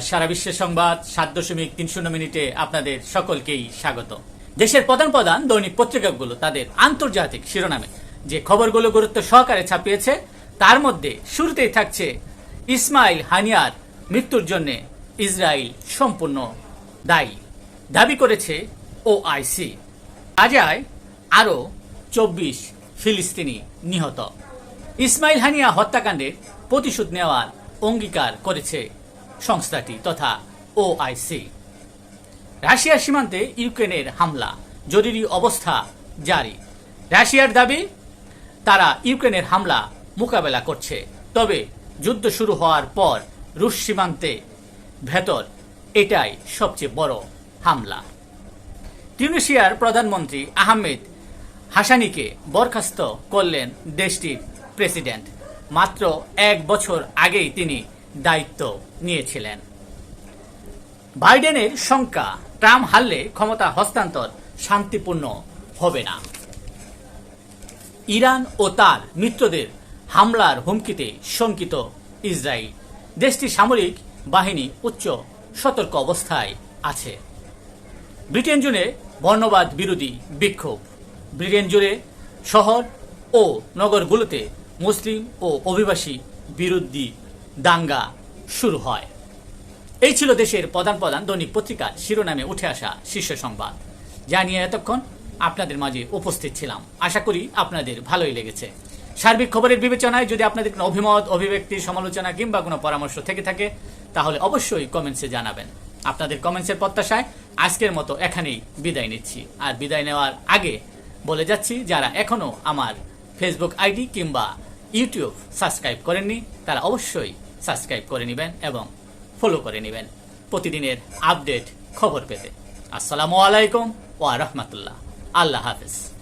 সারা বিশ্বের সংবাদ, সাত দশমিক মিনিটে আপনাদের সকলকেই স্বাগত। দেশের প্রধান প্রধান দৈনিক পত্রিকাগুলো তাদের আন্তর্জাতিক শিরোনামে। যে খবরগুলো গুরুত্ব সহকারে ছাপিয়েছে, তার মধ্যে শুরুতেই থাকছে ইসমাইল হানিয়ার মৃত্যুর জন্য ইসরায়েল সম্পূর্ণ দায়ী। দাবি করেছে ও ওআইসি। গাজায় আরও চব্বিশ ফিলিস্তিনি নিহত। ইসমাইল হানিয়া হত্যাকাণ্ডের প্রতিশোধ নেওয়ার অঙ্গীকার করেছে সংস্থাটি তথা ওআইসি রাশিয়ার সীমান্তে ইউক্রেনের হামলা, জরুরি অবস্থা জারি। রাশিয়ার দাবি, তারা ইউক্রেনের হামলা মোকাবেলা করছে। তবে যুদ্ধ শুরু হওয়ার পর রুশ সীমান্তে ভেতর, এটাই সবচেয়ে বড় হামলা। টিউনিশিয়ার প্রধানমন্ত্রী আহমেদ হাসানিকে বরখাস্ত করলেন দেশটির প্রেসিডেন্ট। মাত্র এক বছর আগেই তিনি দায়িত্ব নিয়েছিলেন। বাইডেনের শঙ্কা, ট্রাম্প হারলে ক্ষমতা হস্তান্তর শান্তিপূর্ণ হবে না। ইরান ও তার মিত্রদের হামলার হুমকিতে শঙ্কিত ইসরায়েল। দেশটির সামরিক বাহিনী উচ্চ সতর্ক অবস্থায় আছে। ব্রিটেন জুড়ে বর্ণবাদ বিরোধী বিক্ষোভ। ব্রিটেন জুড়ে শহর ও নগরগুলোতে মুসলিম ও অভিবাসী বিরোধী দাঙ্গা শুরু হয়। এই ছিল দেশের প্রধান প্রধান দৈনিক পত্রিকার শিরোনামে উঠে আসা শীর্ষ সংবাদ। যা নিয়ে এতক্ষণ আপনাদের মাঝে উপস্থিত ছিলাম। আশা করি আপনাদের ভালোই লেগেছে। সার্বিক খবরের বিবেচনায় যদি আপনাদের কোনো অভিমত, অভিব্যক্তি, সমালোচনা কিংবা কোনো পরামর্শ থেকে থাকে, তাহলে অবশ্যই কমেন্টসে জানাবেন। আপনাদের কমেন্টসের প্রত্যাশায় আজকের মতো এখানেই বিদায় নিচ্ছি। আর বিদায় নেওয়ার আগে বলে যাচ্ছি, যারা এখনও আমার ফেসবুক আইডি কিংবা ইউটিউব সাবস্ক্রাইব করেননি, তারা অবশ্যই সাবস্ক্রাইব করে নেবেন এবং ফলো করে নেবেন। প্রতিদিনের আপডেট খবর পেতে। আসসালামু আলাইকুম ওয়া রাহমাতুল্লাহ। আল্লাহ হাফেজ।